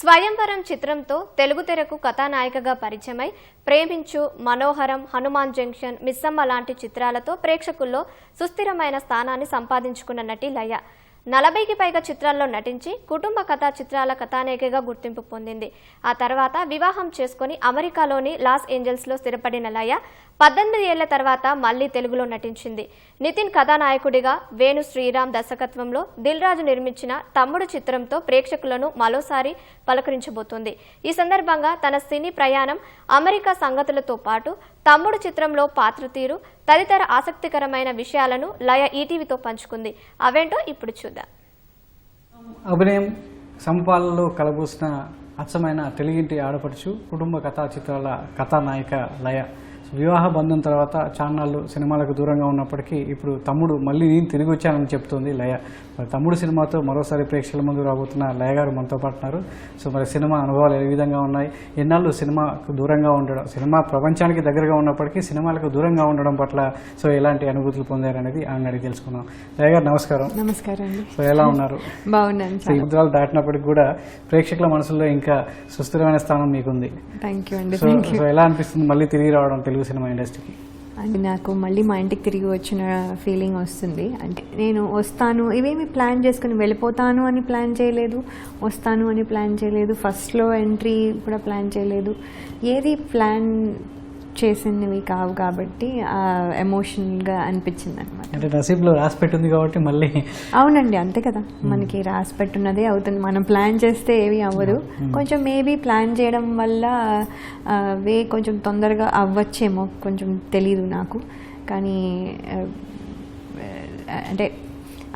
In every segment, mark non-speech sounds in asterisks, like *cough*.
స్వయంవరం చిత్రంతో తెలుగు తెరకు కథానాయికగా పరిచయమై ప్రేమించు మనోహరం హనుమాన్ జంక్షన్ మిస్సమ్మ లాంటి చిత్రాలతో ప్రేక్షకుల్లో సుస్థిరమైన స్థానాన్ని సంపాదించుకున్న నటి లయ. నలభైకి పైగా చిత్రాల్లో నటించి కుటుంబ కథా చిత్రాల కథానాయికగా గుర్తింపు పొందింది. ఆ తర్వాత వివాహం చేసుకుని అమెరికాలోని లాస్ ఏంజల్స్లో స్థిరపడిన లయ పద్దెనిమిది ఏళ్ళ తర్వాత మళ్ళీ తెలుగులో నటించింది. నితిన్ కథానాయకుడిగా వేణు శ్రీరామ్ దర్శకత్వంలో దిల్ రాజు నిర్మించిన తమ్ముడు చిత్రంతో ప్రేక్షకులను మరోసారి పలకరించబోతుంది. ఈ సందర్భంగా తన సినీ ప్రయాణం అమెరికా సంగతులతో పాటు తమ్ముడు చిత్రంలో పాత్ర తీరు తదితర ఆసక్తికరమైన విషయాలను లయ ఈటీవీతో పంచుకుంది. అవేంటో ఇప్పుడు చూద్దాం. అభినయం సమపాలలో కలబూసిన అచ్చమైన తెలుగింటి ఆడపడుచు కుటుంబ కథా చిత్రాల కథానాయిక లయ. వివాహ బంధం తర్వాత చాన్నాళ్ళు సినిమాలకు దూరంగా ఉన్నప్పటికీ ఇప్పుడు తమ్ముడు మళ్ళీ నేను తిరిగి వచ్చానని చెప్తోంది లయ. మరి తమ్ముడు సినిమాతో మరోసారి ప్రేక్షకుల ముందు రాబోతున్న లయ గారు మనతో పాటున్నారు సో మరి సినిమా అనుభవాలు ఏ విధంగా ఉన్నాయి? ఎన్నాళ్ళు సినిమాకు దూరంగా ఉండడం సినిమా ప్రపంచానికి దగ్గరగా ఉన్నప్పటికీ సినిమాలకు దూరంగా ఉండడం పట్ల సో ఎలాంటి అనుభూతులు పొందారనేది ఆమె అడిగి తెలుసుకుందాం. లయ గారు నమస్కారం. నమస్కారం సో ఎలా ఉన్నారు? బాగున్నాను సో యుద్ధాలు దాటినప్పటికి కూడా ప్రేక్షకుల మనసులో ఇంకా సుస్థిరమైన స్థానం మీకుంది. థ్యాంక్ యూ అండి సో ఎలా అనిపిస్తుంది మళ్ళీ తిరిగి రావడం తెలుగు సినిమా ఇండస్ట్రీకి? అండ్ నాకు మళ్ళీ మా ఇంటికి తిరిగి వచ్చిన ఫీలింగ్ వస్తుంది. అంటే నేను వస్తాను ఇవేమి ప్లాన్ చేసుకుని వెళ్ళిపోతాను అని ప్లాన్ చేయలేదు వస్తాను అని ప్లాన్ చేయలేదు ఫస్ట్లో ఎంట్రీ కూడా ప్లాన్ చేయలేదు. ఏది ప్లాన్ చేసినవి కావు కాబట్టి ఎమోషనల్గా అనిపించింది అనమాట అంటే నసీబ్లో రాసి పెట్టింది కాబట్టి మళ్ళీ అవునండి అంతే కదా. మనకి రాసి పెట్టున్నదే అవుతుంది. మనం ప్లాన్ చేస్తే ఏవి అవ్వదు. కొంచెం మేబీ ప్లాన్ చేయడం వల్ల వే కొంచెం తొందరగా అవ్వచ్చేమో కొంచెం తెలీదు నాకు. కానీ అంటే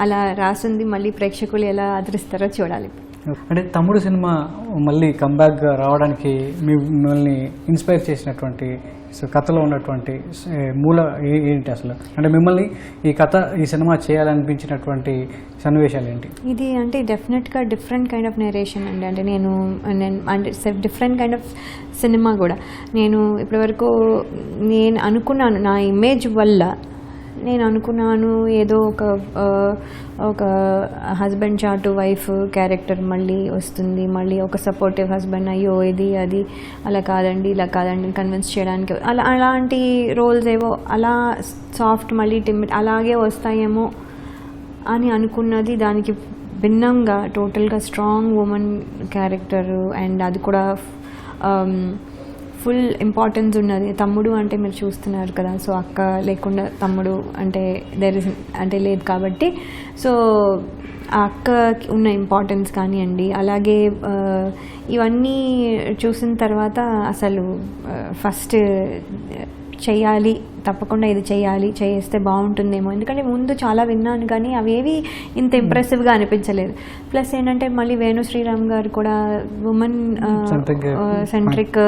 అలా రాసింది మళ్ళీ ప్రేక్షకులు ఎలా ఆదరిస్తారో చూడాలి. అంటే తమ్ముడు సినిమా మళ్ళీ కంబ్యాక్ రావడానికి మిమ్మల్ని ఇన్స్పైర్ చేసినటువంటి సో కథలో ఉన్నటువంటి మూల ఏంటి అసలు? అంటే మిమ్మల్ని ఈ కథ ఈ సినిమా చేయాలనిపించినటువంటి సన్నివేశాలు ఏంటి? ఇది అంటే డెఫినెట్గా డిఫరెంట్ కైండ్ ఆఫ్ నెరేషన్ అండి. అంటే నేను నేను అంటే డిఫరెంట్ కైండ్ ఆఫ్ సినిమా కూడా. నేను ఇప్పటివరకు నేను అనుకున్నాను నా ఇమేజ్ వల్ల నేను అనుకున్నాను ఏదో ఒక ఒక హస్బెండ్ చాటు వైఫ్ క్యారెక్టర్ మళ్ళీ వస్తుంది మళ్ళీ ఒక సపోర్టివ్ హస్బెండ్ అయ్యో ఇది అది అలా కాదండి ఇలా కాదండి కన్విన్స్ చేయడానికి. అలా అలాంటి రోల్స్ ఏవో అలా సాఫ్ట్ మళ్ళీ టిమ్ అలాగే వస్తాయేమో అని అనుకున్నది దానికి భిన్నంగా టోటల్గా స్ట్రాంగ్ ఉమెన్ క్యారెక్టర్ అండ్ అది కూడా um, ఫుల్ ఇంపార్టెన్స్ ఉన్నది. తమ్ముడు అంటే మీరు చూస్తున్నారు కదా సో అక్క లేకుండా తమ్ముడు అంటే దెర్ ఇస్ అంటే లేదు కాబట్టి. సో ఆ అక్కకి ఉన్న ఇంపార్టెన్స్ కానివ్వండి అలాగే ఇవన్నీ చూసిన తర్వాత అసలు ఫస్ట్ చేయాలి తప్పకుండా ఇది చేయాలి చేస్తే బాగుంటుందేమో. ఎందుకంటే ముందు చాలా విన్నాను కానీ అవేవి ఇంత ఇంప్రెసివ్గా అనిపించలేదు. ప్లస్ ఏంటంటే మళ్ళీ వేణు శ్రీరామ్ గారు కూడా ఉమెన్ సెంట్రిక్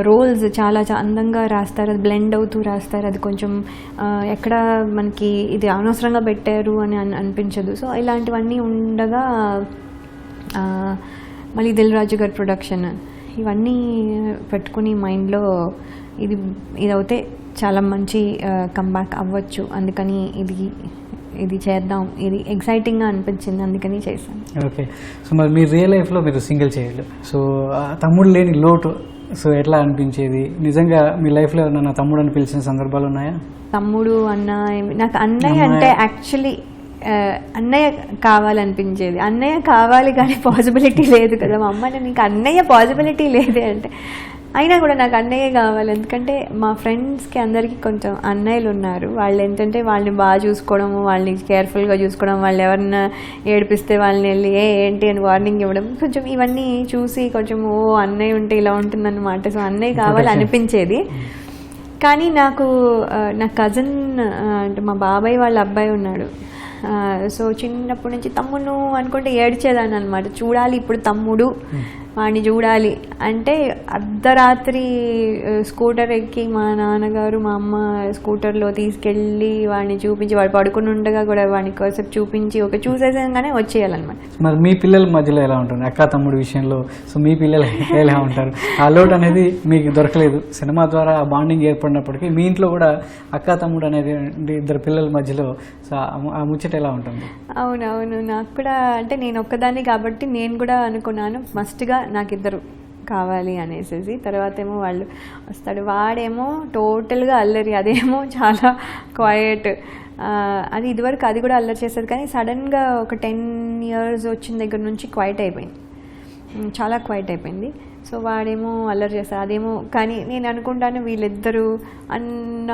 రోల్స్ చాలా అందంగా రాస్తారు. అది బ్లెండ్ అవుతూ రాస్తారు. అది కొంచెం ఆ, ఎక్కడ మనకి ఇది అనవసరంగా పెట్టారు అని అన్- అనిపించదు. సో ఇలాంటివన్నీ ఉండగా ఆ, మళ్ళీ దిల్ రాజు గారి ప్రొడక్షన్ ఇవన్నీ పెట్టుకుని మైండ్లో ఇది ఇది అవుతే చాలా మంచి కంబ్యాక్ అవ్వచ్చు. అందుకని ఇది ఇది చేద్దాం. ఇది ఎక్సైటింగ్గా అనిపించింది. అందుకని చేశాను. ఓకే. సో మరి మీ రియల్ లైఫ్లో మీరు సింగిల్ చేయలేదు సో తమ్ముడు లేని లోటు. సో ఎట్లా అనిపించేది? నిజంగా మీ లైఫ్లో ఎవరైనా తమ్ముడు అని పిలిచిన సందర్భాలు ఉన్నాయా? తమ్ముడు అన్న నాకు అన్నయ్య అంటే యాక్చువల్లీ అన్నయ్య కావాలనిపించేది. అన్నయ్య కావాలి కానీ పాసిబిలిటీ లేదు కదా. మా అమ్మ నీకు అన్నయ్య పాసిబిలిటీ లేదే అంటే అయినా కూడా నాకు అన్నయ్య కావాలి. ఎందుకంటే మా ఫ్రెండ్స్కి అందరికీ కొంచెం అన్నయ్యలు ఉన్నారు. వాళ్ళు ఏంటంటే వాళ్ళని బాగా చూసుకోవడం వాళ్ళని కేర్ఫుల్గా చూసుకోవడం వాళ్ళు ఎవరన్నా ఏడిపిస్తే వాళ్ళని వెళ్ళి ఏ ఏంటి? అని వార్నింగ్ ఇవ్వడం. కొంచెం ఇవన్నీ చూసి కొంచెం ఓ అన్నయ్య ఉంటే ఇలా ఉంటుందన్నమాట. సో అన్నయ్య కావాలి అనిపించేది. కానీ నాకు నా కజిన్ అంటే మా బాబాయ్ వాళ్ళ అబ్బాయి ఉన్నాడు. సో చిన్నప్పటి నుంచి తమ్ముడు అనుకుంటే ఏడ్చేదాన్ని అనమాట చూడాలి ఇప్పుడు తమ్ముడు. వాడిని చూడాలి. అంటే అర్ధరాత్రి స్కూటర్ ఎక్కి మా నాన్నగారు మా అమ్మ స్కూటర్లో తీసుకెళ్ళి వాడిని చూపించి వాడు పడుకుని ఉండగా కూడా వాడిని కాసేపు చూపించి ఒక చూసేసాగానే వచ్చేయాలన్నమాట. మరి మీ పిల్లల మధ్యలో ఎలా ఉంటుంది? అక్క తమ్ముడు విషయంలో సో మీ పిల్లలు ఎలా ఉంటారు? ఆ లోటు అనేది మీకు దొరకలేదు. సినిమా ద్వారా ఆ బాండింగ్ ఏర్పడినప్పటికీ మీ ఇంట్లో కూడా అక్క తమ్ముడు అనేది ఇద్దరు పిల్లల మధ్యలో సో ఆ ముచ్చట ఎలా ఉంటుంది? అవునవును. నాకు కూడా అంటే నేను ఒక్కదాన్ని కాబట్టి నేను కూడా అనుకున్నాను. మస్ట్గా నాకు ఇద్దరు కావాలి అనేసి తర్వాత ఏమో వాళ్ళు వస్తాడు. వాడేమో టోటల్గా అల్లరి అదేమో చాలా క్వయట్ అది ఇదివరకు అది కూడా అల్లరి చేసేది కానీ సడన్గా ఒక టెన్ ఇయర్స్ వచ్చిన దగ్గర నుంచి క్వైట్ అయిపోయింది. చాలా క్వైట్ అయిపోయింది. సో వాడేమో అల్లరి చేస్తారు అదేమో కానీ నేను అనుకుంటాను వీళ్ళిద్దరూ అన్న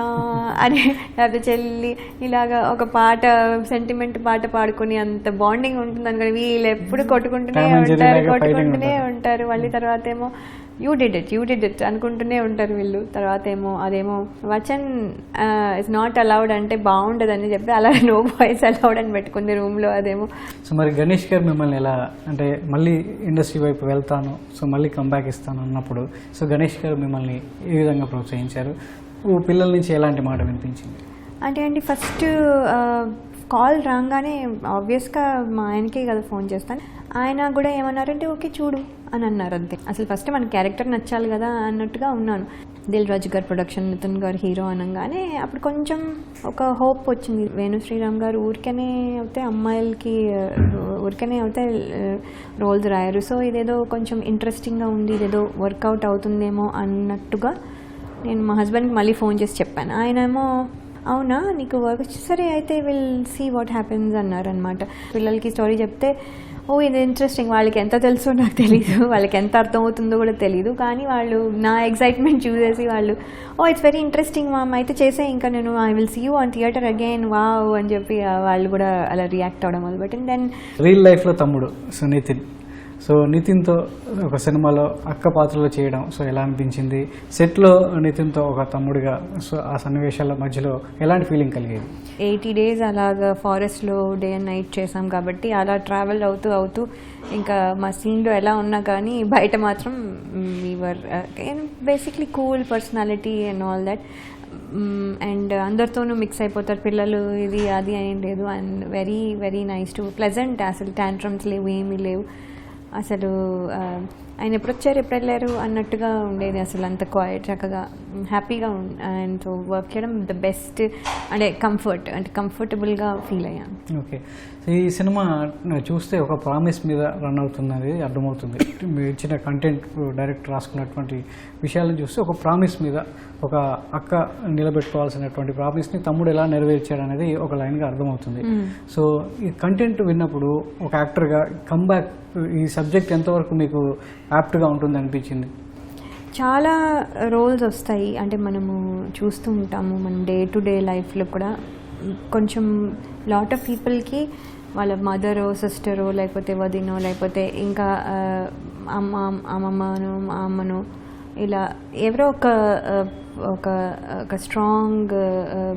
అని లేకపోతే చెల్లి ఇలాగా ఒక పాట సెంటిమెంట్ పాట పాడుకొని అంత బాండింగ్ ఉంటుంది అనుకోని వీళ్ళు ఎప్పుడు కొట్టుకుంటూనే ఉంటారు కొట్టుకుంటూనే. ఉంటారు మళ్ళీ తర్వాత ఏమో you did it you did it అనుకుంటూనే ఉంటారు వీళ్ళు. తర్వాత ఏమో అదేమో వచన్ ఇస్ నాట్ అలౌడ్ అంటే బాగుండదని చెప్పి అలా నో బాయ్స్ అలౌడ్ అని పెట్టుకుంది రూమ్లో అదేమో. సో మరి గణేష్ గారు మిమ్మల్ని ఎలా అంటే మళ్ళీ ఇండస్ట్రీ వైపు వెళ్తాను సో మళ్ళీ కంబ్యాక్ ఇస్తాను అన్నప్పుడు సో గణేష్ గారు మిమ్మల్ని ఏ విధంగా ప్రోత్సహించారు? ఓ పిల్లల నుంచి ఎలాంటి మాట వినిపించింది? అంటే అండి ఫస్ట్ కాల్ రాగానే ఆబ్వియస్గా మా ఆయనకే కదా ఫోన్ చేస్తాను. ఆయన కూడా ఏమన్నారంటే ఓకే చూడు అని అన్నారు అంతే. అసలు ఫస్ట్ మన క్యారెక్టర్ నచ్చాలి కదా అన్నట్టుగా ఉన్నాను. దిల్ రాజు గారు ప్రొడక్షన్ నితిన్ గారు హీరో అనగానే అప్పుడు కొంచెం ఒక హోప్ వచ్చింది. వేణు శ్రీరామ్ గారు ఊరికనే అయితే అమ్మాయిలకి ఊరికనే అయితే రోల్స్ రాయరు. సో ఇదేదో కొంచెం ఇంట్రెస్టింగ్గా ఉంది ఇదేదో వర్కౌట్ అవుతుందేమో అన్నట్టుగా నేను మా హస్బెండ్కి మళ్ళీ ఫోన్ చేసి చెప్పాను. ఆయనేమో అవునా? నీకు వర్క్ వచ్చి సరే అయితే విల్ సీ వాట్ హ్యాపెన్స్ అన్నారు అనమాట పిల్లలకి స్టోరీ చెప్తే ఓ ఇది ఇంట్రెస్టింగ్ వాళ్ళకి ఎంత తెలుసో నాకు తెలీదు. *laughs* వాళ్ళకి ఎంత అర్థం అవుతుందో కూడా తెలీదు. కానీ వాళ్ళు నా ఎగ్జైట్మెంట్ చూసేసి వాళ్ళు oh it's very interesting ma'am అయితే చేసే ఇంకా నేను I will see you on theatre again wow అని చెప్పి వాళ్ళు కూడా అలా రియాక్ట్ అవ్వడం మొదలుపెట్టింది. దెన్ రియల్ లైఫ్లో తమ్ముడు సో సో నితిన్తో ఒక సినిమాలో అక్క పాత్రలో చేయడం సో ఎలా అనిపించింది? సెట్లో నితిన్తో ఒక తమ్ముడిగా సో ఆ సన్నివేశాల మధ్యలో ఎలాంటి ఫీలింగ్ కలిగేది? ఎయిటీ డేస్ అలాగా ఫారెస్ట్లో డే అండ్ నైట్ చేసాం కాబట్టి అలా ట్రావెల్ అవుతూ అవుతూ ఇంకా మా సీన్లో ఎలా ఉన్నా కానీ బయట మాత్రం we are basically cool personality and all that and అందరితోనూ మిక్స్ అయిపోతారు పిల్లలు ఇది అది ఏం లేదు. And very very nice to pleasant అసలు ట్యాంట్రమ్స్ లేవు ఏమీ లేవు. అసలు ఆ, ఆయన ఎప్పుడు వచ్చారు ఎప్పుడు వెళ్ళారు అన్నట్టుగా ఉండేది అసలు అంత క్వైట్ చక్కగా హ్యాపీగా అండ్ సో వర్క్ చేయడం ద బెస్ట్ అంటే కంఫర్ట్ అంటే కంఫర్టబుల్గా ఫీల్ అయ్యాను. ఓకే సో ఈ సినిమా చూస్తే ఒక ప్రామిస్ మీద రన్ అవుతుందనేది అర్థమవుతుంది. మీరు ఇచ్చిన కంటెంట్ డైరెక్ట్ రాసుకున్నటువంటి విషయాలను చూస్తే ఒక ప్రామిస్ మీద ఒక అక్క నిలబెట్టుకోవాల్సినటువంటి ప్రామిస్ని తమ్ముడు ఎలా నెరవేర్చాడు అనేది ఒక లైన్గా అర్థమవుతుంది. సో ఈ కంటెంట్ విన్నప్పుడు ఒక యాక్టర్గా కమ్బ్యాక్ ఈ సబ్జెక్ట్ ఎంతవరకు మీకు యాప్ట్గా ఉంటుంది అనిపించింది చాలా రోల్స్ వస్తాయి. అంటే మనము చూస్తూ ఉంటాము. మన డే టు డే లైఫ్లో కూడా కొంచెం లాట్ ఆఫ్ పీపుల్కి వాళ్ళ మదరో సిస్టరో లేకపోతే వదినో లేకపోతే ఇంకా అమ్మ అమ్మమ్మను అమ్మను ఇలా ఎవరో ఒక ఒక ఒక స్ట్రాంగ్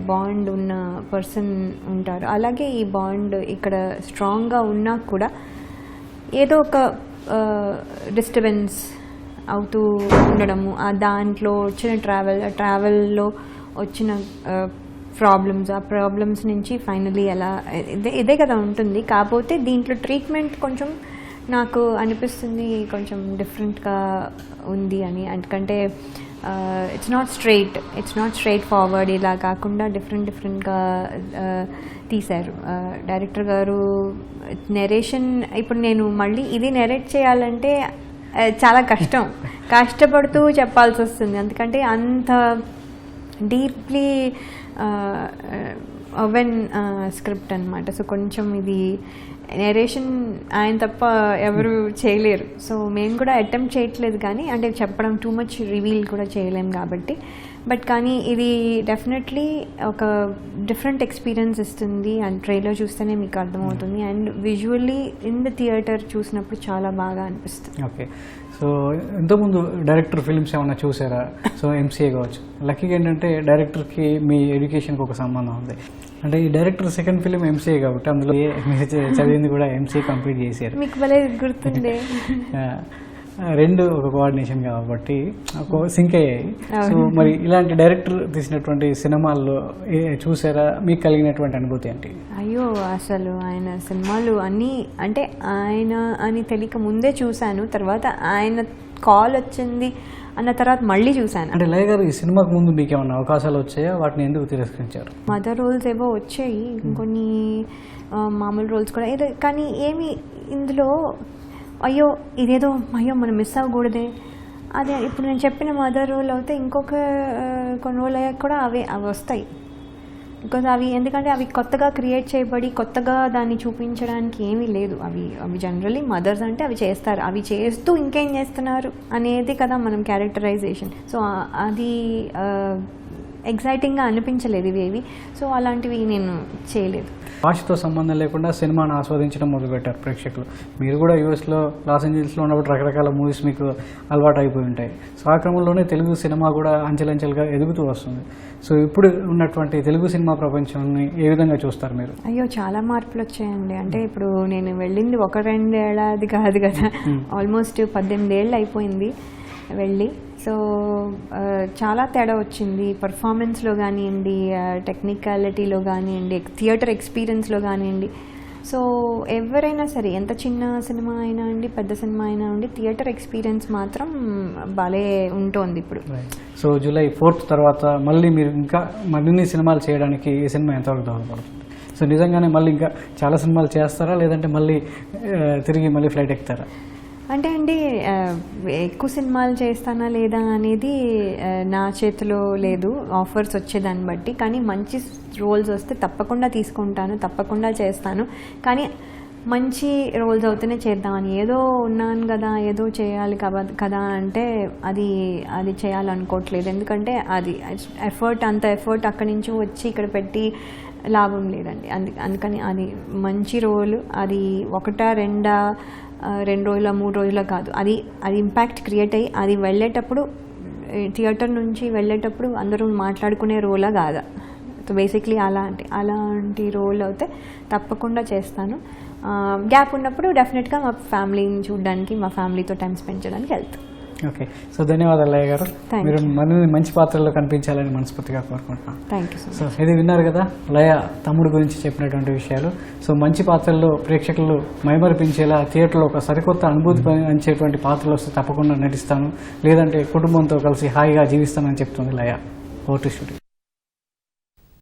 బాండ్ ఉన్న పర్సన్ ఉంటారు. అలాగే ఈ బాండ్ ఇక్కడ స్ట్రాంగ్గా ఉన్నా కూడా ఏదో ఒక డిస్టర్బెన్స్ అవుతూ ఉండడము. ఆ దాంట్లో వచ్చిన ట్రావెల్ ఆ ట్రావెల్లో వచ్చిన ప్రాబ్లమ్స్ ఆ ప్రాబ్లమ్స్ నుంచి ఫైనలీ ఎలా ఇదే ఇదే కదా ఉంటుంది. కాకపోతే దీంట్లో ట్రీట్మెంట్ కొంచెం నాకు అనిపిస్తుంది కొంచెం డిఫరెంట్గా ఉంది అని. ఎందుకంటే it's not straight it's not straightforward ఇలా కాకుండా డిఫరెంట్ డిఫరెంట్గా తీశారు. డైరెక్టర్ గారు నెరేషన్ ఇప్పుడు నేను మళ్ళీ ఇది నెరేట్ చేయాలంటే చాలా కష్టం. *laughs* కష్టపడుతూ చెప్పాల్సి వస్తుంది. ఎందుకంటే అంత డీప్లీ ఓవెన్ స్క్రిప్ట్ అనమాట సో కొంచెం ఇది నెరేషన్ ఆయన తప్ప ఎవరు చేయలేరు. సో మేము కూడా అటెంప్ట్ చేయట్లేదు కానీ అంటే చెప్పడం టూ మచ్ రివీల్ కూడా చేయలేం కాబట్టి. బట్ కానీ ఇది డెఫినెట్లీ ఒక డిఫరెంట్ ఎక్స్పీరియన్స్ ఇస్తుంది. అండ్ ట్రైలర్ చూస్తేనే మీకు అర్థమవుతుంది. And visually in the theatre చూసినప్పుడు చాలా బాగా అనిపిస్తుంది. ఓకే సో ఇంతకుముందు డైరెక్టర్ ఫిల్మ్స్ ఏమైనా చూసారా? సో ఎంసీఏ కావచ్చు. లక్కీగా ఏంటంటే డైరెక్టర్కి మీ ఎడ్యుకేషన్కి ఒక సంబంధం ఉంది. అంటే ఈ డైరెక్టర్ సెకండ్ ఫిల్మ్ ఎంసీఏ కాబట్టి అందులో *laughs* చదివింది కూడా ఎంసీఏ కంప్లీట్ చేశారు. మీకు గుర్తుండే. *laughs* రెండు ఒక కోఆర్డినేషన్ కాబట్టి సింక్ అయ్యాయి. సో. మరి ఇలాంటి డైరెక్టర్ తీసినటువంటి సినిమాల్లో చూసారా? మీకు కలిగినటువంటి అనుభూతి ఏంటి? అయ్యో అసలు ఆయన సినిమాలు అన్నీ అంటే ఆయన అని తెలియక ముందే చూశాను తర్వాత ఆయన కాల్ వచ్చింది అన్న తర్వాత మళ్ళీ చూశాను. అంటే లయ గారు ఈ సినిమాకు ముందు మీకు ఏమైనా అవకాశాలు వచ్చాయా? వాటిని ఎందుకు తిరస్కరించారు? మదర్ రోల్స్ ఏవో వచ్చాయి ఇంకొన్ని మామూలు రోల్స్ కూడా. ఏదో కానీ ఏమి ఇందులో అయ్యో ఇదేదో అయ్యో మనం మిస్ అవ్వకూడదే. అదే ఇప్పుడు నేను చెప్పిన మదర్ రోల్ అయితే ఇంకొక కొన్ని రోజులు అయ్యాక కూడా అవే అవి వస్తాయి. బికాజ్ అవి ఎందుకంటే అవి కొత్తగా క్రియేట్ చేయబడి కొత్తగా దాన్ని చూపించడానికి ఏమీ లేదు. అవి అవి జనరలీ మదర్స్ అంటే అవి చేస్తారు. అవి చేస్తూ ఇంకేం చేస్తున్నారు అనేది కదా మనం క్యారెక్టరైజేషన్ సో అది ఎగ్జైటింగ్గా అనిపించలేదు ఇవేవి సో అలాంటివి నేను చేయలేదు. భాషతో సంబంధం లేకుండా సినిమాను ఆస్వాదించడం మొదలుపెట్టారు ప్రేక్షకులు. మీరు కూడా యూఎస్లో లాస్ ఏంజల్స్లో ఉన్నప్పుడు రకరకాల మూవీస్ మీకు అలవాటు అయిపోయి ఉంటాయి. సో ఆ క్రమంలోనే తెలుగు సినిమా కూడా అంచెలంచెలుగా ఎదుగుతూ వస్తుంది. సో ఇప్పుడు ఉన్నటువంటి తెలుగు సినిమా ప్రపంచాన్ని ఏ విధంగా చూస్తారు మీరు? అయ్యో చాలా మార్పులు వచ్చాయండి అంటే ఇప్పుడు నేను వెళ్ళింది ఒక రెండేళ్ళది కాదు కదా. ఆల్మోస్ట్ పద్దెనిమిది ఏళ్ళు అయిపోయింది వెళ్ళి. సో చాలా తేడా వచ్చింది. పర్ఫార్మెన్స్లో కానివ్వండి టెక్నికాలిటీలో కానివ్వండి థియేటర్ ఎక్స్పీరియన్స్లో కానివ్వండి సో ఎవరైనా సరే ఎంత చిన్న సినిమా అయినా అండి పెద్ద సినిమా అయినా అండి థియేటర్ ఎక్స్పీరియన్స్ మాత్రం భలే ఉంటుంది ఇప్పుడు. సో జూలై ఫోర్త్ తర్వాత మళ్ళీ మీరు ఇంకా మరిన్ని సినిమాలు చేయడానికి ఈ సినిమా ఎంతవరకు దోహదపడుతుంది సో నిజంగానే మళ్ళీ ఇంకా చాలా సినిమాలు చేస్తారా? లేదంటే మళ్ళీ తిరిగి మళ్ళీ ఫ్లైట్ ఎక్కుతారా? అంటే అండి ఎక్కువ సినిమాలు చేస్తానా లేదా అనేది నా చేతిలో లేదు. ఆఫర్స్ వచ్చేదాన్ని బట్టి. కానీ మంచి రోల్స్ వస్తే తప్పకుండా తీసుకుంటాను తప్పకుండా చేస్తాను. కానీ మంచి రోల్స్ అవుతూనే చేద్దామని. ఏదో ఉన్నాను కదా ఏదో చేయాలి కదా అంటే అది అది చేయాలనుకోవట్లేదు. ఎందుకంటే అది ఎఫర్ట్ అంత ఎఫర్ట్ అక్కడి నుంచి వచ్చి ఇక్కడ పెట్టి లాభం లేదండి. అందు అందుకని అది మంచి రోల్ అది ఒకటా రెండా రెండు రోజుల మూడు రోజుల కాదు. అది అది ఇంపాక్ట్ క్రియేట్ అయ్యి అది వెళ్ళేటప్పుడు థియేటర్ నుంచి వెళ్ళేటప్పుడు అందరూ మాట్లాడుకునే రోలా కాదా? సో బేసిక్లీ అలాంటి అలాంటి రోల్ అయితే తప్పకుండా చేస్తాను. గ్యాప్ ఉన్నప్పుడు డెఫినెట్గా మా ఫ్యామిలీని చూడడానికి మా ఫ్యామిలీతో టైం స్పెండ్ చేయడానికి వెళ్తాను ఓకే సో ధన్యవాదాలు అయ్య గారు. మీరు మరిన్ని మంచి పాత్రల్లో కనిపించాలని మనస్ఫూర్తిగా కోరుకుంటున్నాను థ్యాంక్ యూ సో ఇది విన్నారు కదా లయ తమ్ముడు గురించి చెప్పినటువంటి విషయాలు. సో మంచి పాత్రల్లో ప్రేక్షకులు మైమరిపించేలా థియేటర్లో ఒక సరికొత్త అనుభూతి పంచేటువంటి పాత్రలు వస్తే తప్పకుండా నటిస్తాను. లేదంటే కుటుంబంతో కలిసి హాయిగా జీవిస్తానని చెప్తుంది లయ. Vote studio